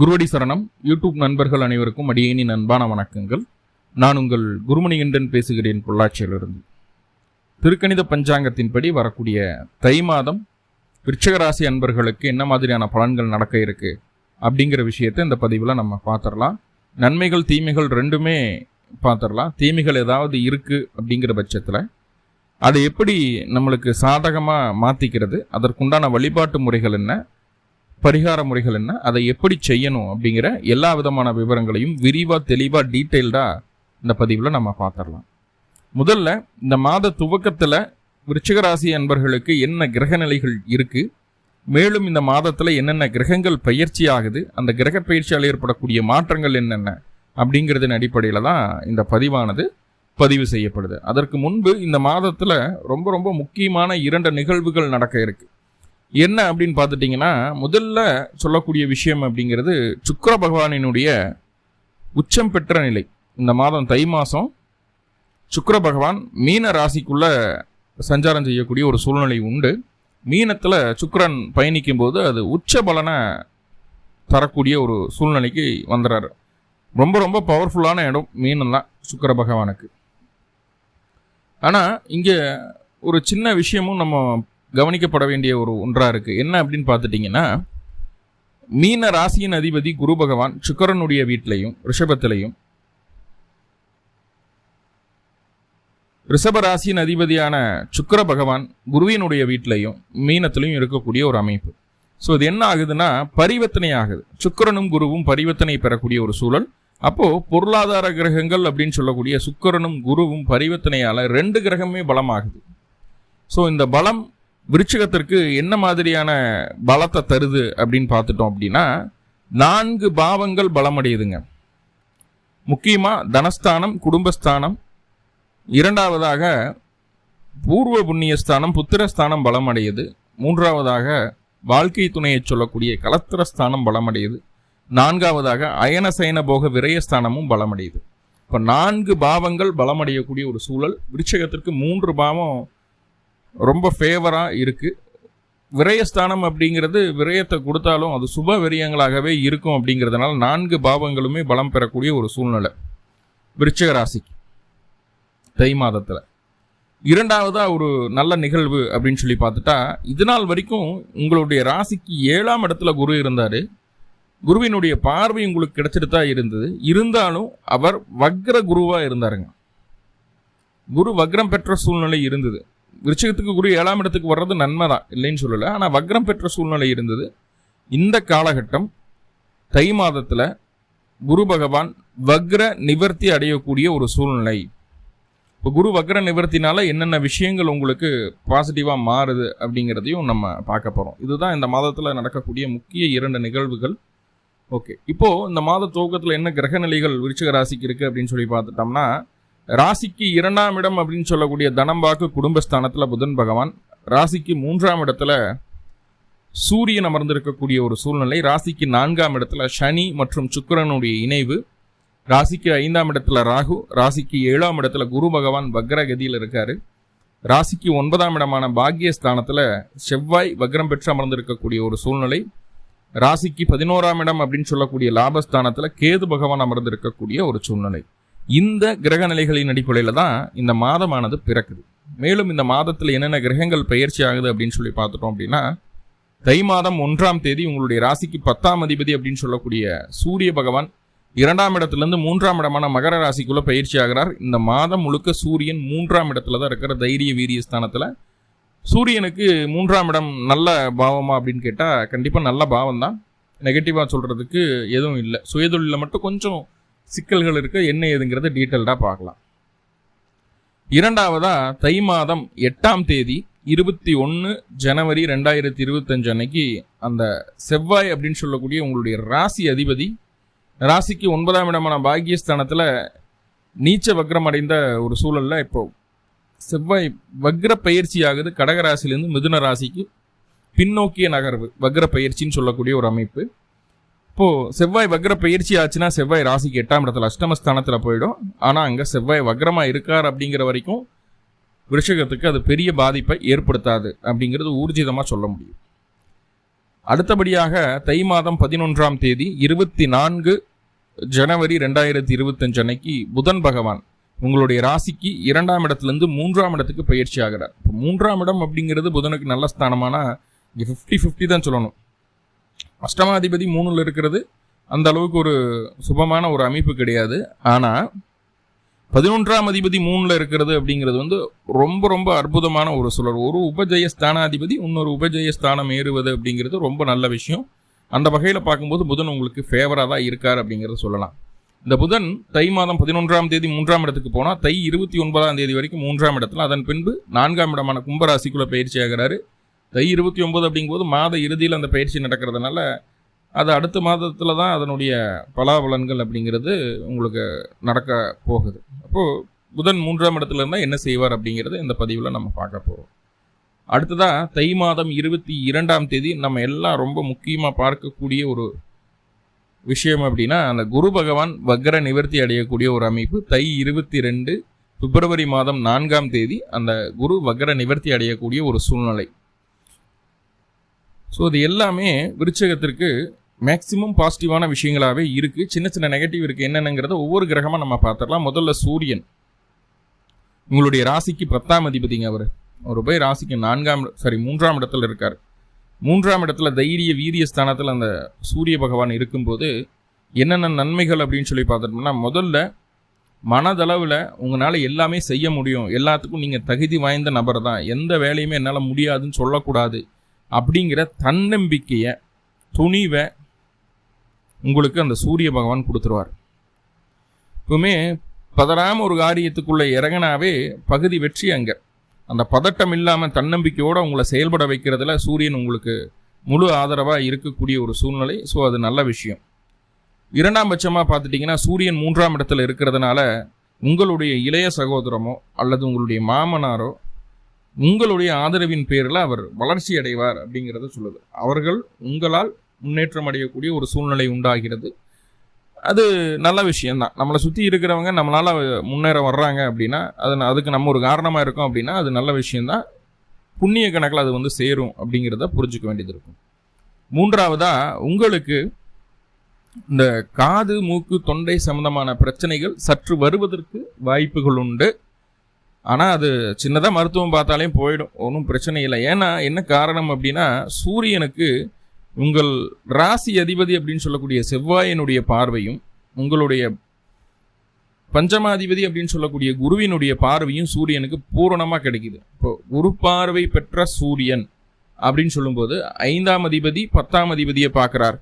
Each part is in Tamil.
குருவடி சரணம். யூடியூப் நண்பர்கள் அனைவருக்கும் அடியேனி அன்பான வணக்கங்கள். நான் உங்கள் குருமணிகண்டன் பேசுகிறேன் பொள்ளாச்சியிலிருந்து. திருக்கணித பஞ்சாங்கத்தின்படி வரக்கூடிய தை மாதம் விருச்சகராசி அன்பர்களுக்கு என்ன மாதிரியான பலன்கள் நடக்க இருக்கு அப்படிங்கிற விஷயத்தை இந்த பதிவில் நம்ம பார்த்துடலாம். நன்மைகள் தீமைகள் ரெண்டுமே பார்த்துடலாம். தீமைகள் ஏதாவது இருக்குது அப்படிங்கிற பட்சத்தில் அதை எப்படி நம்மளுக்கு சாதகமாக மாற்றிக்கிறது அதற்குண்டான வழிபாட்டு முறைகள் என்ன பரிகார முறைகள் என்ன? அதை எப்படி செய்யணும் அப்படிங்கிற எல்லா விதமான விவரங்களையும் விரிவாக தெளிவாக டீட்டெயில்டாக இந்த பதிவில் நம்ம பார்த்துடலாம். முதல்ல இந்த மாத துவக்கத்தில் விருச்சிகராசி அன்பர்களுக்கு என்ன கிரக நிலைகள் இருக்குது மேலும் இந்த மாதத்தில் என்னென்ன கிரகங்கள் பயிற்சி ஆகுது? அந்த கிரக பயிற்சியால் ஏற்படக்கூடிய மாற்றங்கள் என்னென்ன? அப்படிங்கிறதன் அடிப்படையில் தான் இந்த பதிவானது பதிவு செய்யப்படுது. அதற்கு முன்பு இந்த மாதத்தில் ரொம்ப ரொம்ப முக்கியமான இரண்டு நிகழ்வுகள் நடக்க இருக்குது என்ன அப்படின்னு பார்த்துட்டிங்கன்னா முதல்ல சொல்லக்கூடிய விஷயம் அப்படிங்கிறது சுக்கர பகவானினுடைய உச்சம் பெற்ற நிலை. இந்த மாதம் தை மாதம் சுக்கர பகவான் மீன ராசிக்குள்ள சஞ்சாரம் செய்யக்கூடிய ஒரு சூழ்நிலை உண்டு. மீனத்தில் சுக்கிரன் பயணிக்கும் போது அது உச்ச பலனை தரக்கூடிய ஒரு சூழ்நிலைக்கு வந்துடுறாரு ரொம்ப ரொம்ப பவர்ஃபுல்லான இடம் மீனம் தான் சுக்கர பகவானுக்கு. ஆனால் இங்கே ஒரு சின்ன விஷயமும் நம்ம கவனிக்கப்பட வேண்டிய ஒரு ஒன்றாக இருக்குது என்ன அப்படின்னு பார்த்துட்டிங்கன்னா மீன ராசியின் அதிபதி குரு பகவான் சுக்கரனுடைய வீட்டிலையும் ரிஷபத்திலையும் ரிஷப ராசியின் அதிபதியான சுக்கர பகவான் குருவினுடைய வீட்டிலையும் மீனத்திலையும் இருக்கக்கூடிய ஒரு அமைப்பு. ஸோ இது என்ன ஆகுதுன்னா பரிவர்த்தனை ஆகுது. சுக்கரனும் குருவும் பரிவர்த்தனை பெறக்கூடிய ஒரு சூழல். அப்போது பொருளாதார கிரகங்கள் அப்படின்னு சொல்லக்கூடிய சுக்கரனும் குருவும் பரிவர்த்தனையால் ரெண்டு கிரகமே பலமாகுது. ஸோ இந்த பலம் விருச்சிகத்திற்கு என்ன மாதிரியான பலத்தை தருது அப்படின்னு பார்த்துட்டோம் அப்படின்னா நான்கு பாவங்கள் பலமடையுதுங்க. முக்கியமாக தனஸ்தானம் குடும்பஸ்தானம் இரண்டாவதாக பூர்வ புண்ணியஸ்தானம் புத்திரஸ்தானம் பலமடையுது. மூன்றாவதாக வாழ்க்கை துணையை சொல்லக்கூடிய கலத்திரஸ்தானம் பலமடையுது. நான்காவதாக அயனசயன போக விரயஸ்தானமும் பலமடையுது. இப்போ நான்கு பாவங்கள் பலமடையக்கூடிய ஒரு சூழல் விருட்சகத்திற்கு மூன்று பாவம் ரொம்ப ஃபேவராக இருக்குது விரயஸ்தானம் அப்படிங்கிறது விரயத்தை கொடுத்தாலும் அது சுப விரயங்களாகவே இருக்கும் அப்படிங்கிறதுனால நான்கு பாவங்களுமே பலம் பெறக்கூடிய ஒரு சூழ்நிலை. விருச்சிக ராசிக்கு தை மாதத்தில். இரண்டாவதாக ஒரு நல்ல நிகழ்வு அப்படின்னு சொல்லி பார்த்துட்டா இது நாள் வரைக்கும் உங்களுடைய ராசிக்கு ஏழாம் இடத்துல குரு இருந்தார். குருவினுடைய பார்வை உங்களுக்கு கிடைச்சிட்டு தான் இருந்தது. இருந்தாலும் அவர் வக்ர குருவாக இருந்தாருங்க. குரு வக்ரம் பெற்ற சூழ்நிலை இருந்தது. விருச்சகத்துக்கு குரு ஏழாம் இடத்துக்கு வர்றது நன்மை தான் இல்லைன்னு சொல்லலை. ஆனால் வக்ரம் பெற்ற சூழ்நிலை இருந்தது. இந்த காலகட்டம் தை மாதத்தில் குரு பகவான் வக்ர நிவர்த்தி அடையக்கூடிய ஒரு சூழ்நிலை. இப்போ குரு வக்ர நிவர்த்தினால என்னென்ன விஷயங்கள் உங்களுக்கு பாசிட்டிவாக மாறுது அப்படிங்கிறதையும் நம்ம பார்க்க போகிறோம் இதுதான் இந்த மாதத்தில் நடக்கக்கூடிய முக்கிய இரண்டு நிகழ்வுகள். ஓகே. இப்போது இந்த மாத துவக்கத்தில் என்ன கிரக நிலைகள் விருச்சிக ராசிக்கு இருக்குது அப்படின்னு சொல்லி பார்த்துட்டோம்னா ராசிக்கு இரண்டாம் இடம் அப்படின்னு சொல்லக்கூடிய தனம்பாக்கு குடும்பஸ்தானத்தில் புதன் பகவான். ராசிக்கு மூன்றாம் இடத்துல சூரியன் அமர்ந்திருக்கக்கூடிய ஒரு சூழ்நிலை. ராசிக்கு நான்காம் இடத்துல சனி மற்றும் சுக்கரனுடைய இணைவு. ராசிக்கு ஐந்தாம் இடத்துல ராகு. ராசிக்கு ஏழாம் இடத்துல குரு பகவான் வக்ரகதியில் இருக்காரு. ராசிக்கு ஒன்பதாம் இடமான பாக்யஸ்தானத்தில் செவ்வாய் வக்ரம் பெற்று அமர்ந்திருக்கக்கூடிய ஒரு சூழ்நிலை. ராசிக்கு பதினோராம் இடம் அப்படின்னு சொல்லக்கூடிய லாபஸ்தானத்தில் கேது பகவான் அமர்ந்திருக்கக்கூடிய ஒரு சூழ்நிலை. இந்த கிரக நிலைகளின் அடிப்படையில் தான் இந்த மாதமானது பிறக்குது. மேலும் இந்த மாதத்தில் என்னென்ன கிரகங்கள் பயிற்சி ஆகுது அப்படின்னு சொல்லி பார்த்துட்டோம் அப்படின்னா தை மாதம் ஒன்றாம் தேதி உங்களுடைய ராசிக்கு பத்தாம் அதிபதி அப்படின்னு சொல்லக்கூடிய சூரிய பகவான் இரண்டாம் இடத்துலேருந்து மூன்றாம் இடமான மகர ராசிக்குள்ள பயிற்சி ஆகிறார். இந்த மாதம் முழுக்க சூரியன் மூன்றாம் இடத்துல தான் இருக்கிற தைரிய வீரிய ஸ்தானத்தில். சூரியனுக்கு மூன்றாம் இடம் நல்ல பாவமா அப்படின்னு கேட்டால் கண்டிப்பாக நல்ல பாவம் தான் நெகட்டிவாக சொல்கிறதுக்கு எதுவும் இல்லை. சுயதொழிலில் மட்டும் கொஞ்சம் சிக்கல்கள் இருக்குது என்ன ஏதுங்கிறத டீட்டெயில்டாக பார்க்கலாம். இரண்டாவதாக தை மாதம் எட்டாம் தேதி இருபத்தி ஒன்று ஜனவரி ரெண்டாயிரத்தி இருபத்தஞ்சு அன்னைக்கு அந்த செவ்வாய் அப்படின்னு சொல்லக்கூடிய உங்களுடைய ராசி அதிபதி ராசிக்கு ஒன்பதாம் இடமான பாக்கியஸ்தானத்தில் நீச்ச வக்ரம் அடைந்த ஒரு சூழலில் இப்போ செவ்வாய் வக்ர பயிற்சி ஆகுது கடகராசிலேருந்து மிதுன ராசிக்கு பின்னோக்கிய நகர்வு வக்ர பயிற்சின்னு சொல்லக்கூடிய ஒரு அமைப்பு. இப்போது செவ்வாய் வக்ர பயிற்சி ஆச்சுன்னா செவ்வாய் ராசிக்கு எட்டாம் இடத்துல அஷ்டமஸ்தானத்தில் போயிடும். ஆனால் அங்கே செவ்வாய் வக்ரமா இருக்கார் அப்படிங்கிற வரைக்கும் விருஷகத்துக்கு அது பெரிய பாதிப்பை ஏற்படுத்தாது அப்படிங்கிறது ஊர்ஜிதமாக சொல்ல முடியும். அடுத்தபடியாக தை மாதம் பதினொன்றாம் தேதி இருபத்தி நான்கு ஜனவரி ரெண்டாயிரத்தி இருபத்தஞ்சு அன்னைக்கு புதன் பகவான் உங்களுடைய ராசிக்கு இரண்டாம் இடத்துலேருந்து மூன்றாம் இடத்துக்கு பயிற்சி ஆகிறார். இப்போ மூன்றாம் இடம் அப்படிங்கிறது புதனுக்கு நல்ல ஸ்தானமான இங்கே ஃபிஃப்டி ஃபிஃப்டி தான் சொல்லணும். அஷ்டமாதிபதி மூணுல இருக்கிறது. அந்த அளவுக்கு ஒரு சுபமான ஒரு அமைப்பு கிடையாது. ஆனால் பதினொன்றாம் அதிபதி மூணுல இருக்கிறது அப்படிங்கிறது வந்து ரொம்ப ரொம்ப அற்புதமான ஒரு சுழல். ஒரு உபஜய ஸ்தானாதிபதி இன்னொரு உபஜய ஸ்தானம் ஏறுவது அப்படிங்கிறது ரொம்ப நல்ல விஷயம். அந்த வகையில் பார்க்கும்போது புதன் உங்களுக்கு ஃபேவராக தான் இருக்கார் அப்படிங்கிறத சொல்லலாம். இந்த புதன் தை மாதம் பதினொன்றாம் தேதி மூன்றாம் இடத்துக்கு போனால் தை இருபத்தி ஒன்பதாம் தேதி வரைக்கும் மூன்றாம் இடத்துல. அதன் பின்பு நான்காம் இடமான கும்பராசிக்குள்ளே பயிற்சி ஆகிறாரு. தை இருபத்தி ஒம்பது அப்படிங்கும்போது மாத இறுதியில் அந்த பயிற்சி நடக்கிறதுனால அது அடுத்த மாதத்தில் தான் அதனுடைய பலாபலன்கள் அப்படிங்கிறது உங்களுக்கு நடக்க போகுது. அப்போது புதன் மூன்றாம் இடத்துல இருந்தால் என்ன செய்வார் அப்படிங்கிறது இந்த பதிவில் நம்ம பார்க்க போகிறோம் அடுத்ததாக தை மாதம் இருபத்தி இரண்டாம் தேதி நம்ம எல்லாம் ரொம்ப முக்கியமாக பார்க்கக்கூடிய ஒரு விஷயம் அப்படின்னா அந்த குரு பகவான் வக்ர நிவர்த்தி அடையக்கூடிய ஒரு அமைப்பு. தை இருபத்தி ரெண்டு பிப்ரவரி மாதம் நான்காம் தேதி அந்த குரு வக்ர நிவர்த்தி அடையக்கூடிய ஒரு சூழ்நிலை. ஸோ இது எல்லாமே விருச்சகத்திற்கு மேக்சிமம் பாசிட்டிவான விஷயங்களாகவே இருக்குது சின்ன சின்ன நெகட்டிவ் இருக்குது என்னென்னங்கிறத ஒவ்வொரு கிரகமாக நம்ம பார்த்துடலாம். முதல்ல சூரியன். உங்களுடைய ராசிக்கு பத்தாம் அதிபதிங்க அவர். அவர் போய் ராசிக்கு நான்காம் சாரி மூன்றாம் இடத்துல இருக்கார். மூன்றாம் இடத்துல தைரிய வீரிய ஸ்தானத்தில் அந்த சூரிய பகவான் இருக்கும்போது என்னென்ன நன்மைகள் அப்படின்னு சொல்லி பார்த்துட்டோம்னா முதல்ல மனதளவில் உங்களால் எல்லாமே செய்ய முடியும். எல்லாத்துக்கும் நீங்கள் தகுதி வாய்ந்த நபர் தான் எந்த வேலையுமே என்னால் முடியாதுன்னு சொல்லக்கூடாது. அப்படிங்கிற தன்னம்பிக்கையை துணிவை உங்களுக்கு அந்த சூரிய பகவான் கொடுத்துருவார். எப்பவுமே பதறாம ஒரு காரியத்துக்குள்ளே இறங்கினாவே பகுதி வெற்றி அங்கே. அந்த பதட்டம் இல்லாமல் தன்னம்பிக்கையோடு உங்களை செயல்பட வைக்கிறதுல சூரியன் உங்களுக்கு முழு ஆதரவாக இருக்கக்கூடிய ஒரு சூழ்நிலை. ஸோ அது நல்ல விஷயம். இரண்டாம் பட்சமாக பார்த்துட்டிங்கன்னா சூரியன் மூன்றாம் இடத்துல இருக்கிறதுனால உங்களுடைய இளைய சகோதரமோ அல்லது உங்களுடைய மாமனாரோ உங்களுடைய ஆதரவின் பேரில் அவர் வளர்ச்சி அடைவார் அப்படிங்கிறத சொல்லுது. அவர்கள் உங்களால் முன்னேற்றம் அடையக்கூடிய ஒரு சூழ்நிலை உண்டாகிறது. அது நல்ல விஷயம்தான். நம்மளை சுற்றி இருக்கிறவங்க நம்மளால் முன்னேற வர்றாங்க அப்படின்னா அது அதுக்கு நம்ம ஒரு காரணமாக இருக்கோம் அப்படின்னா அது நல்ல விஷயம்தான். புண்ணிய கணக்கில் அது வந்து சேரும் அப்படிங்கிறத புரிஞ்சுக்க வேண்டியது இருக்கும். மூன்றாவதாக உங்களுக்கு இந்த காது மூக்கு தொண்டை சம்பந்தமான பிரச்சனைகள் சற்று வருவதற்கு வாய்ப்புகள் உண்டு. ஆனால் அது சின்னதாக மருத்துவம் பார்த்தாலே போயிடும். ஒன்றும் பிரச்சனை இல்லை. ஏன்னா என்ன காரணம் அப்படின்னா சூரியனுக்கு உங்கள் ராசி அதிபதி அப்படின்னு சொல்லக்கூடிய செவ்வாயினுடைய பார்வையும் உங்களுடைய பஞ்சமாதிபதி அப்படின்னு சொல்லக்கூடிய குருவினுடைய பார்வையும் சூரியனுக்கு பூரணமாக கிடைக்குது. இப்போ குரு பார்வை பெற்ற சூரியன் அப்படின்னு சொல்லும்போது ஐந்தாம் அதிபதி பத்தாம் அதிபதியை பார்க்குறார்.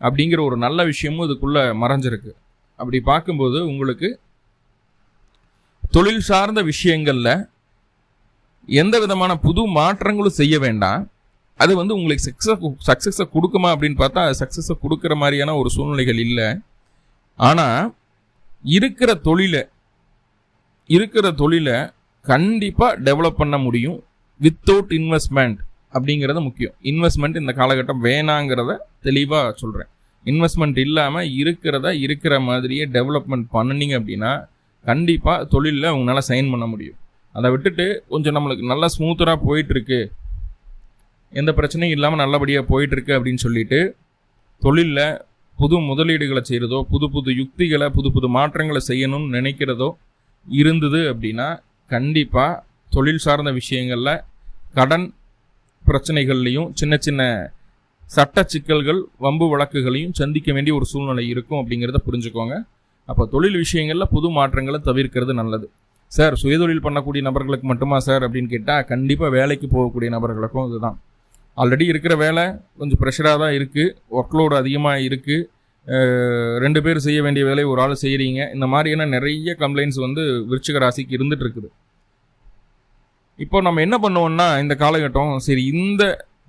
அப்படிங்கிற ஒரு நல்ல விஷயமும் இதுக்குள்ளே மறைஞ்சிருக்கு. அப்படி பார்க்கும்போது உங்களுக்கு தொழில் சார்ந்த விஷயங்களில் எந்த விதமான புது மாற்றங்களும் செய்ய வேண்டாம். அது வந்து உங்களுக்கு சக்ஸஸ் சக்ஸஸை கொடுக்குமா அப்படின்னு பார்த்தா அது சக்ஸஸை கொடுக்குற மாதிரியான ஒரு சூழ்நிலைகள் இல்லை. ஆனால் இருக்கிற தொழிலை இருக்கிற தொழிலை கண்டிப்பாக டெவலப் பண்ண முடியும் வித்தவுட் இன்வெஸ்ட்மெண்ட் அப்படிங்கிறது முக்கியம். இன்வெஸ்ட்மெண்ட் இந்த காலகட்டம் வேணாங்கிறத தெளிவாக சொல்கிறேன் இன்வெஸ்ட்மெண்ட் இல்லாமல் இருக்கிறத இருக்கிற மாதிரியே டெவலப்மெண்ட் பண்ணினீங்க அப்படின்னா கண்டிப்பாக தொழிலில் உங்களால் சைன் பண்ண முடியும். அதை விட்டுட்டு கொஞ்சம் நம்மளுக்கு நல்லா ஸ்மூத்தராக போயிட்டுருக்கு. எந்த பிரச்சனையும் இல்லாமல் நல்லபடியாக போயிட்டுருக்கு அப்படின்னு சொல்லிட்டு தொழிலில் புது முதலீடுகளை செய்கிறதோ புது புது யுக்திகளை புது புது மாற்றங்களை செய்யணும்னு நினைக்கிறதோ இருந்தது அப்படின்னா கண்டிப்பாக தொழில் சார்ந்த விஷயங்களில் கடன் பிரச்சனைகள்லையும் சின்ன சின்ன சட்ட சிக்கல்கள் வம்பு வழக்குகளையும் சந்திக்க வேண்டிய ஒரு சூழ்நிலை இருக்கும் அப்படிங்கிறத புரிஞ்சுக்கோங்க. அப்போ தொழில் விஷயங்களில் புது மாற்றங்களை தவிர்க்கிறது நல்லது. சார் சுயதொழில் பண்ணக்கூடிய நபர்களுக்கு மட்டுமா சார் அப்படின்னு கேட்டால் கண்டிப்பாக வேலைக்கு போகக்கூடிய நபர்களுக்கும் இதுதான். ஆல்ரெடி இருக்கிற வேலை கொஞ்சம் ப்ரெஷராக தான் இருக்குது ஒர்க்லோடு அதிகமாக இருக்குது ரெண்டு பேர் செய்ய வேண்டிய வேலையை ஒரு ஆள் செய்கிறீங்க இந்த மாதிரியான நிறைய கம்ப்ளைண்ட்ஸ் வந்து விருச்சிக ராசிக்கு இருந்துட்டு இருக்குது. இப்போ நம்ம என்ன பண்ணுவோம்னா இந்த காலகட்டம் சரி இந்த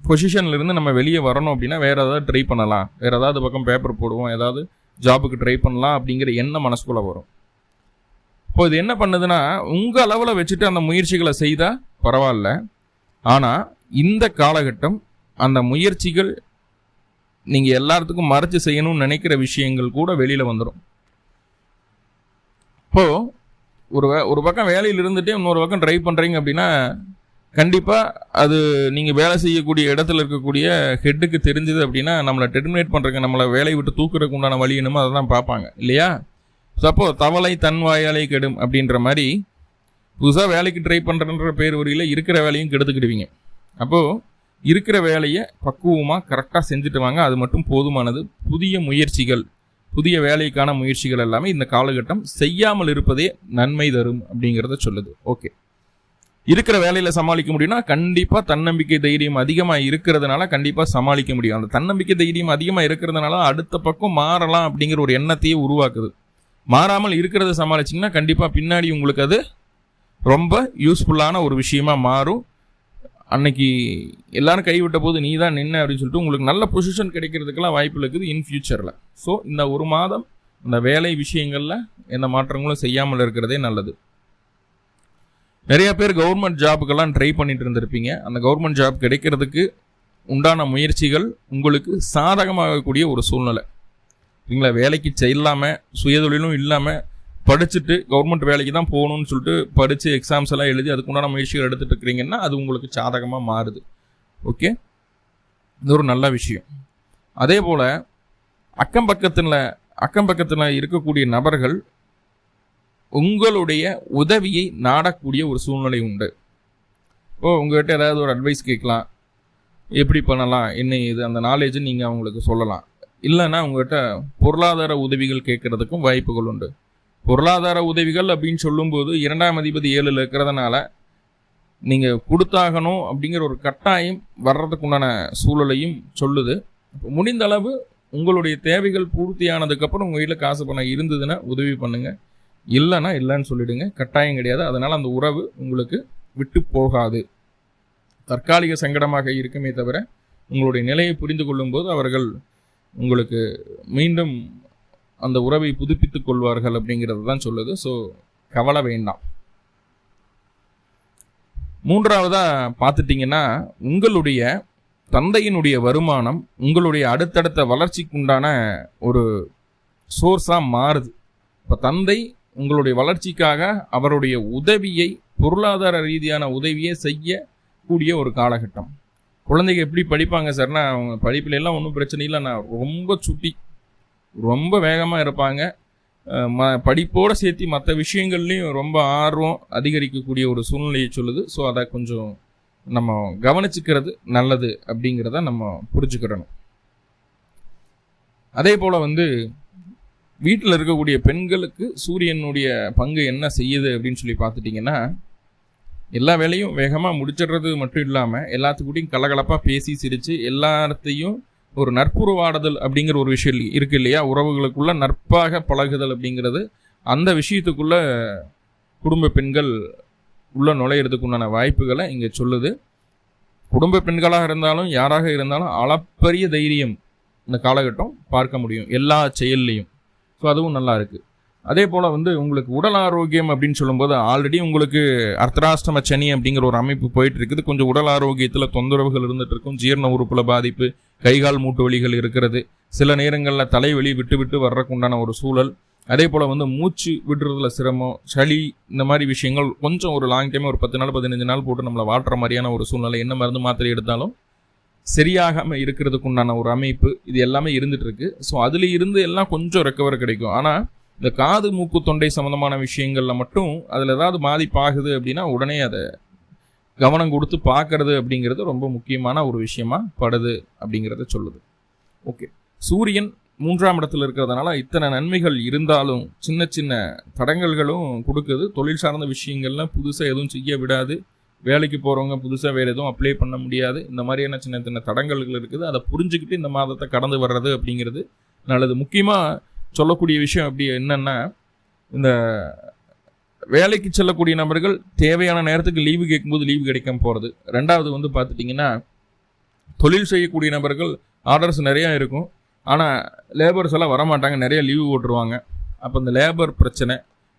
பொசிஷன்லேருந்து நம்ம வெளியே வரணும் அப்படின்னா வேறு ஏதாவது ட்ரை பண்ணலாம். வேறு ஏதாவது பக்கம் பேப்பர் போடுவோம். ஏதாவது ஜாபுக்கு ட்ரை பண்ணலாம் அப்படிங்கிற எண்ணம் மனசுக்குள்ள வரும். இப்போ இது என்ன பண்ணுதுன்னா உங்கள் அளவில் வச்சுட்டு அந்த முயற்சிகளை செய்தால் பரவாயில்ல. ஆனால் இந்த காலகட்டம் அந்த முயற்சிகள் நீங்கள் எல்லாத்துக்கும் மறைச்சு செய்யணும்னு நினைக்கிற விஷயங்கள் கூட வெளியில் வந்துடும் இப்போது ஒரு ஒரு பக்கம் வேலையில் இருந்துகிட்டே இன்னொரு பக்கம் ட்ரை பண்ணுறீங்க அப்படின்னா கண்டிப்பாக அது நீங்கள் வேலை செய்யக்கூடிய இடத்துல இருக்கக்கூடிய ஹெட்டுக்கு தெரிஞ்சது அப்படின்னா நம்மளை டெர்மினேட் பண்ணுறதுக்கு நம்மளை வேலையை விட்டு தூக்குறதுக்கு உண்டான வழி என்னமோ அதை தான் பார்ப்பாங்க. இல்லையா? சப்போ தவளை தன் வாயாலே கெடும் அப்படின்ற மாதிரி புதுசாக வேலைக்கு ட்ரை பண்ணுறன்ற பேர் வரியில் இருக்கிற வேலையும் கெடுத்துக்கிடுவீங்க. அப்போது இருக்கிற வேலையை பக்குவமாக கரெக்டாக செஞ்சுட்டு வாங்க. அது மட்டும் போதுமானது. புதிய முயற்சிகள் புதிய வேலைக்கான முயற்சிகள் எல்லாமே இந்த காலகட்டம் செய்யாமல் இருப்பதே நன்மை தரும் அப்படிங்கிறத சொல்லுது. ஓகே இருக்கிற வேலையில சமாளிக்க முடியும்னா கண்டிப்பா தன்னம்பிக்கை தைரியம் அதிகமா இருக்கிறதுனால கண்டிப்பா சமாளிக்க முடியும். அந்த தன்னம்பிக்கை தைரியம் அதிகமா இருக்கிறதுனால அடுத்த பக்கம் மாறலாம் அப்படிங்கிற ஒரு எண்ணத்தையே உருவாக்குது. மாறாமல் இருக்கிறத சமாளிச்சிங்கன்னா கண்டிப்பா பின்னாடி உங்களுக்கு அது ரொம்ப யூஸ்ஃபுல்லான ஒரு விஷயமா மாறும். அன்னைக்கு எல்லாரும் கைவிட்ட போது நீ தான் நின்று அப்படின்னு சொல்லிட்டு உங்களுக்கு நல்ல பொசிஷன் கிடைக்கிறதுக்கெல்லாம் வாய்ப்பு இருக்குது இன் ஃபியூச்சரில் ஸோ இந்த ஒரு மாதம் இந்த வேலை விஷயங்களில் எந்த மாற்றங்களும் செய்யாமல் இருக்கிறதே நல்லது. நிறைய பேர் கவர்மெண்ட் ஜாபுக்கெல்லாம் ட்ரை பண்ணிட்டு இருந்திருப்பீங்க. அந்த கவர்மெண்ட் ஜாப் கிடைக்கிறதுக்கு உண்டான முயற்சிகள் உங்களுக்கு சாதகமாகக்கூடிய ஒரு சூழ்நிலை. சரிங்களா வேலைக்கு செல்லாமல் சுயதொழிலும் இல்லாமல் படிச்சுட்டு கவர்மெண்ட் வேலைக்கு தான் போகணும்னு சொல்லிட்டு படித்து எக்ஸாம்ஸ் எல்லாம் எழுதி அதுக்கு உண்டான முயற்சிகள் எடுத்துகிட்டு இருக்கிறீங்கன்னா அது உங்களுக்கு சாதகமாக மாறுது. ஓகே இது ஒரு நல்ல விஷயம். அதே போல் அக்கம் பக்கத்தில் அக்கம் பக்கத்தில் இருக்கக்கூடிய நபர்கள் உங்களுடைய உதவியை நாடக்கூடிய ஒரு சூழ்நிலை உண்டு. ஓ உங்கள்கிட்ட ஏதாவது ஒரு அட்வைஸ் கேட்கலாம். எப்படி பண்ணலாம்? என்ன இது அந்த நாலேஜை நீங்கள் அவங்களுக்கு சொல்லலாம். இல்லைன்னா உங்கள்கிட்ட பொருளாதார உதவிகள் கேட்கறதுக்கும் வாய்ப்புகள் உண்டு. பொருளாதார உதவிகள் அப்படின்னு சொல்லும்போது இரண்டாம் அதிபதி ஏழில் இருக்கிறதுனால நீங்கள் கொடுத்தாகணும் அப்படிங்கிற ஒரு கட்டாயம் வர்றதுக்குண்டான சூழலையும் சொல்லுது. முடிந்த அளவு உங்களுடைய தேவைகள் பூர்த்தியானதுக்கப்புறம் உங்கள் வீட்டில் காசு பணம் இருந்ததுன்னா உதவி பண்ணுங்கள் இல்லைன்னா இல்லைன்னு சொல்லிடுங்க. கட்டாயம் கிடையாது. அதனால் அந்த உறவு உங்களுக்கு விட்டு போகாது. தற்காலிக சங்கடமாக இருக்குமே தவிர உங்களுடைய நிலையை புரிந்து கொள்ளும்போது அவர்கள் உங்களுக்கு மீண்டும் அந்த உறவை புதுப்பித்துக் கொள்வார்கள் அப்படிங்கிறது தான் சொல்லுது. ஸோ கவலை வேண்டாம். மூன்றாவதாக பார்த்துட்டிங்கன்னா உங்களுடைய தந்தையினுடைய வருமானம் உங்களுடைய அடுத்தடுத்த வளர்ச்சிக்குண்டான ஒரு சோர்ஸாக மாறுது. இப்போ தந்தை உங்களுடைய வளர்ச்சிக்காக அவருடைய உதவியை பொருளாதார ரீதியான உதவியை செய்யக்கூடிய ஒரு காலகட்டம். குழந்தைங்க எப்படி படிப்பாங்க சார்னா அவங்க படிப்புல எல்லாம் ஒன்றும் பிரச்சனை இல்லை. நான் ரொம்ப சுட்டி ரொம்ப வேகமாக இருப்பாங்க. ம படிப்போடு சேர்த்து மற்ற விஷயங்கள்லையும் ரொம்ப ஆர்வம் அதிகரிக்கக்கூடிய ஒரு சூழ்நிலையை சொல்லுது. ஸோ அதை கொஞ்சம் நம்ம கவனிச்சுக்கிறது நல்லது அப்படிங்கிறத நம்ம புரிஞ்சுக்கிடணும். அதே போல் வந்து வீட்டில் இருக்கக்கூடிய பெண்களுக்கு சூரியனுடைய பங்கு என்ன செய்யுது அப்படின்னு சொல்லி பார்த்துட்டிங்கன்னா எல்லா வேலையும் வேகமாக முடிச்சிடுறது மட்டும் இல்லாமல் எல்லாத்துக்கூடையும் கலகலப்பாக பேசி சிரித்து எல்லாத்தையும் ஒரு நட்புறவாடுதல் அப்படிங்கிற ஒரு விஷயம் இருக்கு இல்லையா? உறவுகளுக்குள்ள நட்பாக பழகுதல் அப்படிங்கிறது அந்த விஷயத்துக்குள்ள குடும்ப பெண்கள் உள்ள நுழையிறதுக்கு உண்டான வாய்ப்புகளை இங்கே சொல்லுது. குடும்ப பெண்களாக இருந்தாலும் யாராக இருந்தாலும் அளப்பரிய தைரியம் இந்த காலகட்டம் பார்க்க முடியும். எல்லா செயல்லையும். ஸோ அதுவும் நல்லா இருக்குது அதே போல் வந்து உங்களுக்கு உடல் ஆரோக்கியம் அப்படின்னு சொல்லும்போது ஆல்ரெடி உங்களுக்கு அர்த்தராஷ்டம சனி அப்படிங்கிற ஒரு அமைப்பு போயிட்டு இருக்குது. கொஞ்சம் உடல் ஆரோக்கியத்தில் தொந்தரவுகள் இருந்துட்டு இருக்கும். ஜீரண உறுப்பில் பாதிப்பு கைகால் மூட்டு வலிகள் இருக்கிறது. சில நேரங்களில் தலைவலி விட்டு விட்டு வர்றதுக்குண்டான ஒரு சூழல். அதே போல் வந்து மூச்சு விடுறதுல சிரமம் சளி இந்த மாதிரி விஷயங்கள் கொஞ்சம் ஒரு லாங் டைம் ஒரு பத்து நாள் பதினஞ்சு நாள் போட்டு நம்மளை வாட்டுற மாதிரியான ஒரு சூழ்நிலை என்ன மருந்து மாத்திரை எடுத்தாலும் சரியாகாமல் இருக்கிறதுக்கு உண்டான ஒரு அமைப்பு இது எல்லாமே இருந்துட்டு இருக்கு ஸோ அதில் இருந்து எல்லாம் கொஞ்சம் ரெக்கவர் கிடைக்கும். ஆனால் இந்த காது மூக்கு தொண்டை சம்மந்தமான விஷயங்களில் மட்டும் அதில் ஏதாவது பாதிப்பாகுது அப்படின்னா உடனே அதை கவனம் கொடுத்து பார்க்கறது அப்படிங்கிறது ரொம்ப முக்கியமான ஒரு விஷயமா படுது அப்படிங்கிறத சொல்லுது. ஓகே சூரியன் மூன்றாம் இடத்துல இருக்கிறதுனால இத்தனை நன்மைகள் இருந்தாலும் சின்ன சின்ன தடங்கல்களும் கொடுக்குது. தொழில் சார்ந்த விஷயங்கள்லாம் புதுசாக எதுவும் செய்ய விடாது. வேலைக்கு போகிறவங்க புதுசாக வேறு எதுவும் அப்ளை பண்ண முடியாது. இந்த மாதிரியான சின்ன சின்ன தடங்கல்கள் இருக்குது. அதை புரிஞ்சுக்கிட்டு இந்த மாதத்தை கடந்து வர்றது அப்படிங்கிறது நல்லது. முக்கியமாக சொல்லக்கூடிய விஷயம் அப்படி என்னென்னா இந்த வேலைக்கு செல்லக்கூடிய நபர்கள் தேவையான நேரத்துக்கு லீவு கேட்கும்போது லீவு கிடைக்காம போகிறது ரெண்டாவது வந்து பார்த்துட்டிங்கன்னா தொழில் செய்யக்கூடிய நபர்கள் ஆர்டர்ஸ் நிறையா இருக்கும். ஆனால் லேபர்ஸ் எல்லாம் வரமாட்டாங்க. நிறைய லீவு போட்டுருவாங்க அப்போ இந்த லேபர் பிரச்சனை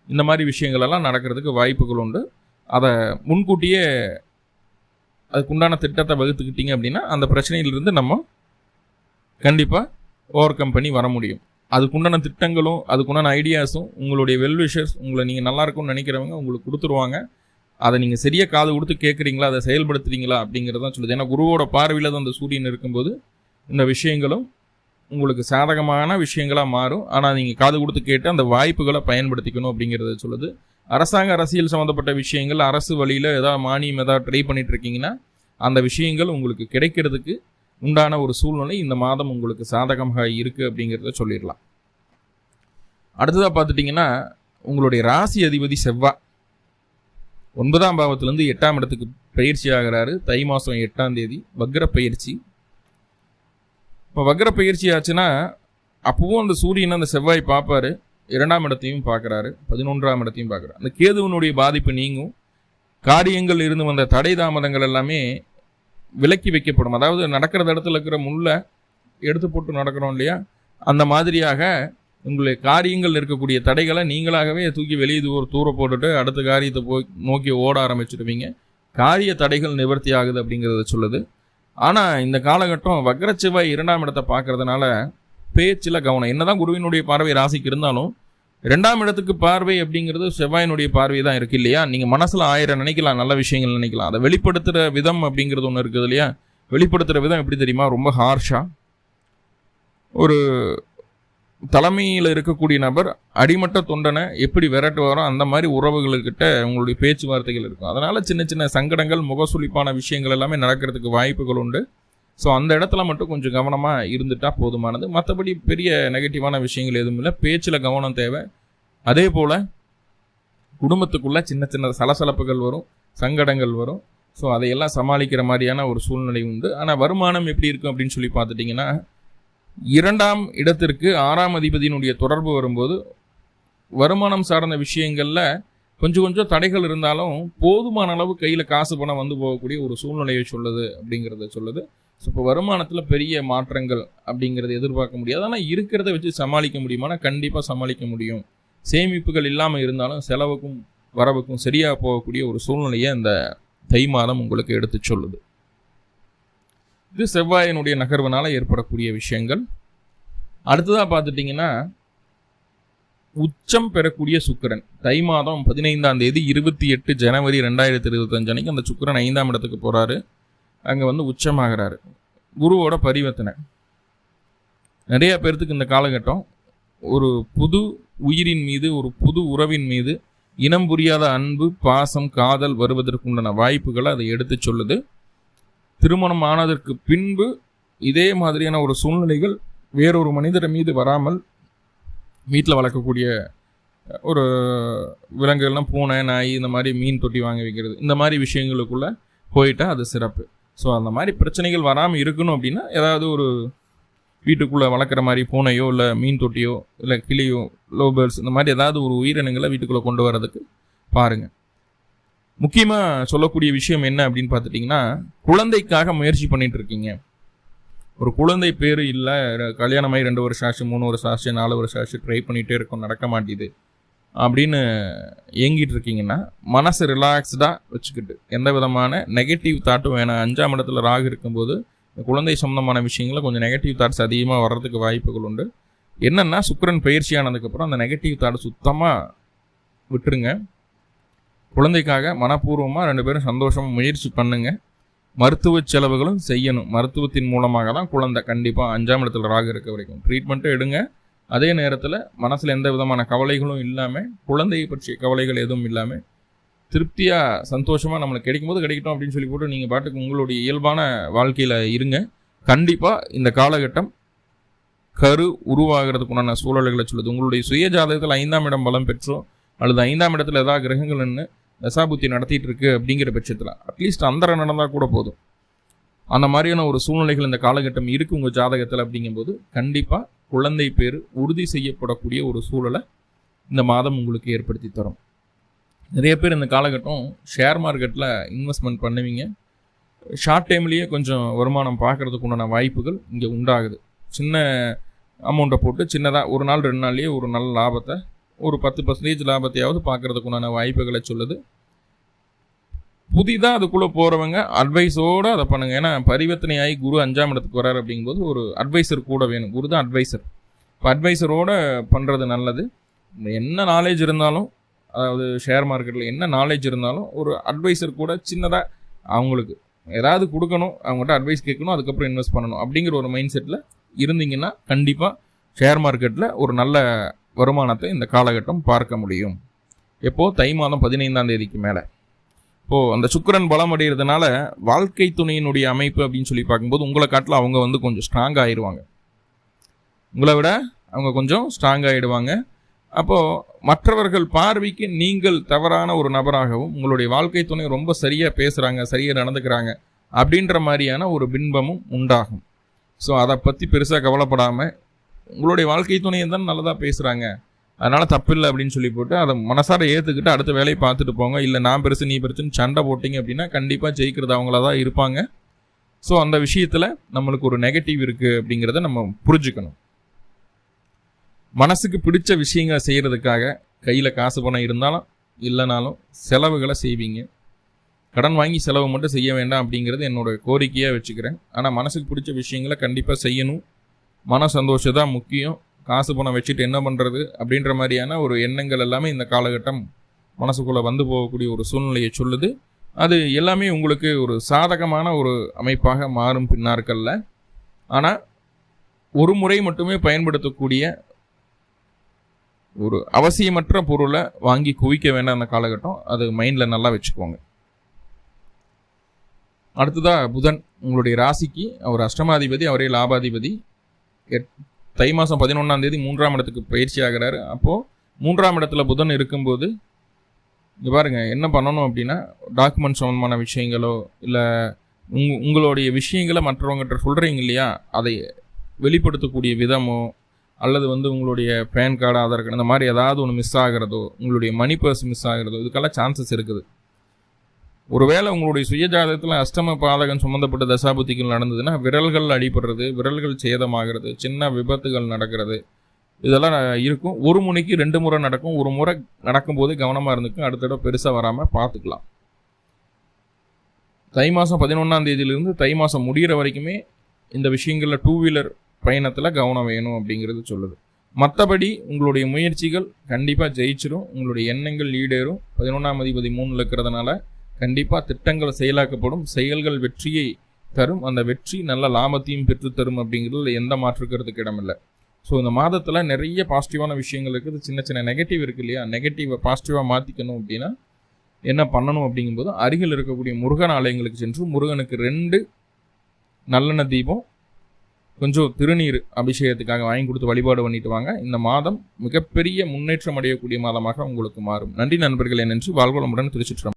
இந்த மாதிரி விஷயங்கள் எல்லாம் நடக்கிறதுக்கு வாய்ப்புகள் உண்டு. அதை முன்கூட்டியே அதுக்குண்டான திட்டத்தை வகுத்துக்கிட்டீங்க அப்படின்னா அந்த பிரச்சனையிலிருந்து நம்ம கண்டிப்பாக ஓவர் கம் பண்ணி வர முடியும். அதுக்குண்டான திட்டங்களும் அதுக்குண்டான ஐடியாஸும் உங்களுடைய வெல்விஷர்ஸ் உங்களை நீங்கள் நல்லாயிருக்கும்னு நினைக்கிறவங்க உங்களுக்கு கொடுத்துருவாங்க. அதை நீங்கள் சரியாக காது கொடுத்து கேட்குறீங்களா அதை செயல்படுத்துறீங்களா அப்படிங்கிறதான் சொல்லுது. ஏன்னா குருவோட பார்வையில் தான் அந்த சூரியன் இருக்கும்போது இந்த விஷயங்களும் உங்களுக்கு சாதகமான விஷயங்களாக மாறும். ஆனால் நீங்கள் காது கொடுத்து கேட்டு அந்த வாய்ப்புகளை பயன்படுத்திக்கணும் அப்படிங்கிறத சொல்லுது. அரசாங்க அரசியல் சம்மந்தப்பட்ட விஷயங்கள் அரசு வழியில் ஏதாவது மானியம் ஏதாவது ட்ரை பண்ணிட்டு இருக்கீங்கன்னா அந்த விஷயங்கள் உங்களுக்கு கிடைக்கிறதுக்கு உண்டான ஒரு சூழ்நிலை இந்த மாதம் உங்களுக்கு சாதகமாக இருக்குது அப்படிங்கிறத சொல்லிடலாம். அடுத்ததாக பார்த்துட்டிங்கன்னா உங்களுடைய ராசி அதிபதி செவ்வாய் ஒன்பதாம் பாவத்திலேருந்து எட்டாம் இடத்துக்கு பயிற்சி ஆகிறாரு. தை மாதம் எட்டாம் தேதி வக்ர பயிற்சி. இப்போ வக்ர பயிற்சி ஆச்சுன்னா அப்பவும் அந்த சூரியன் அந்த செவ்வாய் பார்ப்பாரு. இரண்டாம் இடத்தையும் பார்க்குறாரு பதினொன்றாம் இடத்தையும் பார்க்குறாரு. அந்த கேதுவனுடைய பாதிப்பு நீங்கும். காரியங்கள் இருந்து வந்த தடை தாமதங்கள் எல்லாமே விலக்கி வைக்கப்படும். அதாவது நடக்கிற இடத்துல இருக்கிற முள்ள எடுத்து போட்டு நடக்கிறோம் இல்லையா? அந்த மாதிரியாக உங்களுடைய காரியங்கள் இருக்கக்கூடிய தடைகளை நீங்களாகவே தூக்கி வெளியே தூர தூர போட்டுட்டு அடுத்த காரியத்தை போய் நோக்கி ஓட ஆரம்பிச்சிடுவீங்க காரிய தடைகள் நிவர்த்தி ஆகுது அப்படிங்கிறத சொல்லுது. ஆனால் இந்த காலகட்டம் வக்ரச்சிவாய் இரண்டாம் இடத்தை பார்க்குறதுனால பேச்சில் கவனம். என்னதான் குருவினுடைய பார்வை ராசிக்கு இருந்தாலும் ரெண்டாம் இடத்துக்கு பார்வை அப்படிங்கிறது செவ்வாயினுடைய பார்வை தான் இருக்கு இல்லையா? நீங்கள் மனசில் ஆயிரம் நினைக்கலாம் நல்ல விஷயங்கள் நினைக்கலாம். அதை வெளிப்படுத்துகிற விதம் அப்படிங்கிறது ஒன்று இருக்குது இல்லையா? வெளிப்படுத்துகிற விதம் எப்படி தெரியுமா? ரொம்ப ஹார்ஷாக ஒரு தலைமையில் இருக்கக்கூடிய நபர் அடிமட்ட தொண்டனை எப்படி விரட்டுவாரோ அந்த மாதிரி உறவுகளுக்கிட்ட உங்களுடைய பேச்சுவார்த்தைகள் இருக்கும். அதனால் சின்ன சின்ன சங்கடங்கள் முகசுளிப்பான விஷயங்கள் எல்லாமே நடக்கிறதுக்கு வாய்ப்புகள் உண்டு. ஸோ அந்த இடத்துல மட்டும் கொஞ்சம் கவனமாக இருந்துட்டால் போதுமானது. மற்றபடி பெரிய நெகட்டிவான விஷயங்கள் எதுவும் இல்லை. பேச்சில் கவனம் தேவை. அதே போல் குடும்பத்துக்குள்ளே சின்ன சின்ன சலசலப்புகள் வரும். சங்கடங்கள் வரும். ஸோ அதையெல்லாம் சமாளிக்கிற மாதிரியான ஒரு சூழ்நிலை உண்டு. ஆனால் வருமானம் எப்படி இருக்கும் அப்படின்னு சொல்லி பார்த்துட்டிங்கன்னா இரண்டாம் இடத்திற்கு ஆறாம் அதிபதியினுடைய தொடர்பு வரும்போது வருமானம் சார்ந்த விஷயங்களில் கொஞ்சம் கொஞ்சம் தடைகள் இருந்தாலும் போதுமான அளவு கையில் காசு பணம் வந்து போகக்கூடிய ஒரு சூழ்நிலையை சொல்லுது அப்படிங்கிறத சொல்லுது. ஸோ இப்போ வருமானத்தில் பெரிய மாற்றங்கள் அப்படிங்கிறத எதிர்பார்க்க முடியாது. ஆனால் இருக்கிறத வச்சு சமாளிக்க முடியுமானா கண்டிப்பாக சமாளிக்க முடியும். சேமிப்புகள் இல்லாமல் இருந்தாலும் செலவுக்கும் வரவுக்கும் சரியாக போகக்கூடிய ஒரு சூழ்நிலையை அந்த தை மாதம் உங்களுக்கு எடுத்து சொல்லுது. இது செவ்வாயினுடைய நகர்வுனால ஏற்படக்கூடிய விஷயங்கள். அடுத்ததாக பார்த்துட்டிங்கன்னா உச்சம் பெறக்கூடிய சுக்கிரன். தை மாதம் பதினைந்தாம் தேதி இருபத்தி எட்டு ஜனவரி ரெண்டாயிரத்தி இருபத்தஞ்சு அன்னைக்கு அந்த சுக்கிரன் ஐந்தாம் இடத்துக்கு போகிறாரு அங்கே வந்து உச்சமாகிறாரு. குருவோட பரிவர்த்தனை. நிறைய பேர்த்துக்கு இந்த காலகட்டம் ஒரு புது உயிரின் மீது ஒரு புது உறவின் மீது இனம் புரியாத அன்பு பாசம் காதல் வருவதற்குண்டான வாய்ப்புகளை அதை எடுத்து சொல்லுது. திருமணம் ஆனதற்கு பின்பு இதே மாதிரியான ஒரு சூழ்நிலைகள் வேறொரு மனிதர் மீது வராமல் வீட்டில் வளர்க்கக்கூடிய ஒரு விலங்குகள்லாம் பூனை நாய் இந்த மாதிரி மீன் தொட்டி வாங்கி வைக்கிறது இந்த மாதிரி விஷயங்களுக்குள்ளே போயிட்டால் அது சிறப்பு. ஸோ அந்த மாதிரி பிரச்சனைகள் வராமல் இருக்கணும் அப்படின்னா ஏதாவது ஒரு வீட்டுக்குள்ளே வளர்க்குற மாதிரி பூனையோ இல்லை மீன் தொட்டியோ இல்லை கிளியோ லோபர்ஸ் இந்த மாதிரி ஏதாவது ஒரு உயிரினங்களை வீட்டுக்குள்ளே கொண்டு வரதுக்கு பாருங்கள் முக்கியமாக சொல்லக்கூடிய விஷயம் என்ன அப்படின்னு பார்த்துட்டிங்கன்னா குழந்தைக்காக முயற்சி பண்ணிகிட்டு இருக்கீங்க. ஒரு குழந்தை பேர் இல்லை கல்யாணமாகி ரெண்டு வருஷம் ஆச்சு மூணு வருஷம் ஆச்சு நாலு வருஷம் ஆச்சு ட்ரை பண்ணிகிட்டே இருக்கோம் நடக்க மாட்டேது அப்படின்னு ஏங்கிட்டு இருக்கீங்கன்னா மனசு ரிலாக்ஸ்டாக வச்சுக்கிட்டு எந்த விதமான நெகட்டிவ் தாட்டும் வேணாம். அஞ்சாம் இடத்துல ராகு இருக்கும்போது குழந்தை சம்மந்தமான விஷயங்களில் கொஞ்சம் நெகட்டிவ் தாட்ஸ் அதிகமாக வர்றதுக்கு வாய்ப்புகள் உண்டு. என்னென்னா சுக்கரன் பயிற்சி ஆனதுக்கப்புறம் அந்த நெகட்டிவ் தாட் சுத்தமாக விட்டுருங்க. குழந்தைக்காக மனப்பூர்வமாக ரெண்டு பேரும் சந்தோஷமாக முயற்சி பண்ணுங்கள் மருத்துவ செலவுகளும் செய்யணும். மருத்துவத்தின் மூலமாக தான் குழந்தை கண்டிப்பாக அஞ்சாம் இடத்துல ராகு இருக்க வரைக்கும். ட்ரீட்மெண்ட்டும் எடுங்க. அதே நேரத்தில் மனசில் எந்த விதமான கவலைகளும் இல்லாமல் குழந்தையை பற்றிய கவலைகள் எதுவும் இல்லாமல் திருப்தியாக சந்தோஷமாக நம்மளுக்கு கிடைக்கும்போது கிடைக்கட்டும் அப்படின்னு சொல்லி போட்டு நீங்கள் பாட்டுக்கு உங்களுடைய இயல்பான வாழ்க்கையில் இருங்க. கண்டிப்பாக இந்த காலகட்டம் கரு உருவாகிறதுக்குண்டான சூழல்களை சொல்லுது. உங்களுடைய சுய ஜாதகத்தில் ஐந்தாம் இடம் பலம் பெற்றோ அல்லது ஐந்தாம் இடத்துல ஏதாவது கிரகங்கள் நின்று தசாபுத்தி நடத்திட்டு இருக்கு அப்படிங்கிற பட்சத்தில் அட்லீஸ்ட் அந்தர நடந்தால் கூட போதும். அந்த மாதிரியான ஒரு சூழ்நிலைகள் இந்த காலகட்டம் இருக்குது உங்கள் ஜாதகத்தில் அப்படிங்கும்போது கண்டிப்பாக குழந்தை பேர் உறுதி செய்யப்படக்கூடிய ஒரு சூழலை இந்த மாதம் உங்களுக்கு ஏற்படுத்தி தரும். நிறைய பேர் இந்த காலகட்டம் ஷேர் மார்க்கெட்டில் இன்வெஸ்ட்மெண்ட் பண்ணுவீங்க. ஷார்ட் டைம்லேயே கொஞ்சம் வருமானம் பார்க்குறதுக்கு உண்டான வாய்ப்புகள் இங்கே உண்டாகுது. சின்ன அமௌண்ட்டை போட்டு சின்னதாக ஒரு நாள் ரெண்டு நாள்லேயே ஒரு நல்ல லாபத்தை ஒரு பத்து பர்சன்டேஜ் லாபத்தையாவது பார்க்கறதுக்குண்டான வாய்ப்புகளை சொல்லுது. புதிதாக அதுக்குள்ளே போகிறவங்க அட்வைஸோடு அதை பண்ணுங்க. ஏன்னா பரிவர்த்தனை ஆகி குரு அஞ்சாம் இடத்துக்கு வராரு அப்படிங்கும்போது ஒரு அட்வைசர் கூட வேணும். குரு தான் அட்வைசர் இப்போ அட்வைசரோடு பண்ணுறது நல்லது. என்ன நாலேஜ் இருந்தாலும் அதாவது ஷேர் மார்க்கெட்டில் என்ன நாலேஜ் இருந்தாலும் ஒரு அட்வைசர் கூட சின்னதாக அவங்களுக்கு ஏதாவது கொடுக்கணும் அவங்ககிட்ட அட்வைஸ் கேட்கணும் அதுக்கப்புறம் இன்வெஸ்ட் பண்ணணும் அப்படிங்கிற ஒரு மைண்ட் செட்டில் இருந்தீங்கன்னா கண்டிப்பாக ஷேர் மார்க்கெட்டில் ஒரு நல்ல வருமானத்தை இந்த காலகட்டம் பார்க்க முடியும். எப்போது தை மாதம் பதினைந்தாம் தேதிக்கு மேலே. இப்போது அந்த சுக்கரன் பலம் அடைகிறதுனால வாழ்க்கை துணையினுடைய அமைப்பு அப்படின்னு சொல்லி பார்க்கும்போது உங்களை காட்டில் அவங்க வந்து கொஞ்சம் ஸ்ட்ராங் ஆயிடுவாங்க உங்களை விட அவங்க கொஞ்சம் ஸ்ட்ராங் ஆகிடுவாங்க அப்போது மற்றவர்கள் பார்வைக்கு நீங்கள் தவறான ஒரு நபராகவும் உங்களுடைய வாழ்க்கை துணை ரொம்ப சரியாக பேசுகிறாங்க சரியாக நடந்துக்கிறாங்க அப்படின்ற மாதிரியான ஒரு பின்பமும் உண்டாகும். ஸோ அதை பற்றி பெருசாக கவலைப்படாமல் உங்களுடைய வாழ்க்கை துணையை தான் நல்லதாக பேசுகிறாங்க அதனால் தப்பில்லை அப்படின்னு சொல்லி போட்டு அதை மனசார ஏற்றுக்கிட்டு அடுத்த வேலையை பார்த்துட்டு போங்க. இல்லை நான் பெருசு நீ பெருசுன்னு சண்டை போட்டிங்க அப்படின்னா கண்டிப்பாக ஜெயிக்கிறது அவங்கள தான் இருப்பாங்க. ஸோ அந்த விஷயத்தில் நம்மளுக்கு ஒரு நெகட்டிவ் இருக்குது அப்படிங்கிறத நம்ம புரிஞ்சுக்கணும். மனசுக்கு பிடிச்ச விஷயங்களை செய்கிறதுக்காக கையில் காசு பணம் இருந்தாலும் இல்லைனாலும் செலவுகளை செய்வீங்க. கடன் வாங்கி செலவு மட்டும் செய்ய வேண்டாம் அப்படிங்கிறது என்னோட கோரிக்கையாக வச்சுக்கிறேன். ஆனால் மனசுக்கு பிடிச்ச விஷயங்களை கண்டிப்பாக செய்யணும். மன சந்தோஷம் தான் முக்கியம். காசு பணம் வச்சுட்டு என்ன பண்ணுறது அப்படின்ற மாதிரியான ஒரு எண்ணங்கள் எல்லாமே இந்த காலகட்டம் மனசுக்குள்ளே வந்து போகக்கூடிய ஒரு சூழ்நிலையை சொல்லுது. அது எல்லாமே உங்களுக்கு ஒரு சாதகமான ஒரு அமைப்பாக மாறும் பின்னாட்களில் ஆனால் ஒரு முறை மட்டுமே பயன்படுத்தக்கூடிய ஒரு அவசியமற்ற பொருளை வாங்கி குவிக்க வேண்டாம் அந்த காலகட்டம். அது மைண்டில் நல்லா வச்சுக்கோங்க. அடுத்ததாக புதன் உங்களுடைய ராசிக்கு அவர் அஷ்டமாதிபதி அவரே லாபாதிபதி. தை மாதம் பதினொன்றாம் தேதி மூன்றாம் இடத்துக்கு பயிற்சி ஆகிறாரு. அப்போது மூன்றாம் இடத்துல புதன் இருக்கும்போது இங்கே பாருங்கள் என்ன பண்ணணும் அப்படின்னா டாக்குமெண்ட் சம்மந்தமான விஷயங்களோ இல்லை உங் உங்களுடைய விஷயங்களை மற்றவங்ககிட்ட சொல்கிறீங்க இல்லையா அதை வெளிப்படுத்தக்கூடிய விதமோ அல்லது வந்து உங்களுடைய பேன் கார்டு ஆதார் கார்டு இந்த மாதிரி ஏதாவது ஒன்று மிஸ் ஆகிறதோ உங்களுடைய மணி பர்ஸ் மிஸ் ஆகிறதோ இதுக்கெல்லாம் சான்சஸ் இருக்குது. ஒருவேளை உங்களுடைய சுயஜாதகத்தில் அஷ்டம பாதகம் சம்மந்தப்பட்ட தசாபுத்திகள் நடந்ததுன்னா விரல்கள் அடிபடுறது விரல்கள் சேதமாகிறது சின்ன விபத்துகள் நடக்கிறது. இதெல்லாம் இருக்கும். ஒரு முனைக்கு ரெண்டு முறை நடக்கும். ஒரு முறை நடக்கும்போது கவனமாக இருந்துக்கும் அடுத்த தடவை பெருசாக வராமல் பார்த்துக்கலாம். தை மாதம் பதினொன்றாம் தேதியிலிருந்து தை மாதம் முடிகிற வரைக்குமே இந்த விஷயங்களில் டூ வீலர் பயணத்தில் கவனம் வேணும் அப்படிங்கிறது சொல்லுது. மற்றபடி உங்களுடைய முயற்சிகள் கண்டிப்பாக ஜெயிச்சிடும் உங்களுடைய எண்ணங்கள் ஈடேறும். பதினொன்றாம் அதிபதி மூணில் இருக்கிறதுனால கண்டிப்பாக திட்டங்கள் செயலாக்கப்படும். செயல்கள் வெற்றியை தரும். அந்த வெற்றி நல்ல லாபத்தையும் பெற்றுத்தரும் அப்படிங்கிறதுல எந்த மாற்றுக்கிறதுக்கு இடமில்லை. ஸோ இந்த மாதத்தில் நிறைய பாசிட்டிவான விஷயங்கள் இருக்குது. சின்ன சின்ன நெகட்டிவ் இருக்குது இல்லையா? நெகட்டிவை பாசிட்டிவாக மாற்றிக்கணும் அப்படின்னா என்ன பண்ணணும் அப்படிங்கும்போது அருகில் இருக்கக்கூடிய முருகன் ஆலயங்களுக்கு சென்று முருகனுக்கு ரெண்டு நல்லெண்ண தீபம் கொஞ்சம் திருநீர் அபிஷேகத்துக்காக வாங்கி கொடுத்து வழிபாடு பண்ணிட்டு வாங்க. இந்த மாதம் மிகப்பெரிய முன்னேற்றம் அடையக்கூடிய மாதமாக உங்களுக்கு மாறும். நன்றி நண்பர்களே நன்றி. வாழ்வளமுடன் திருச்சிட்டு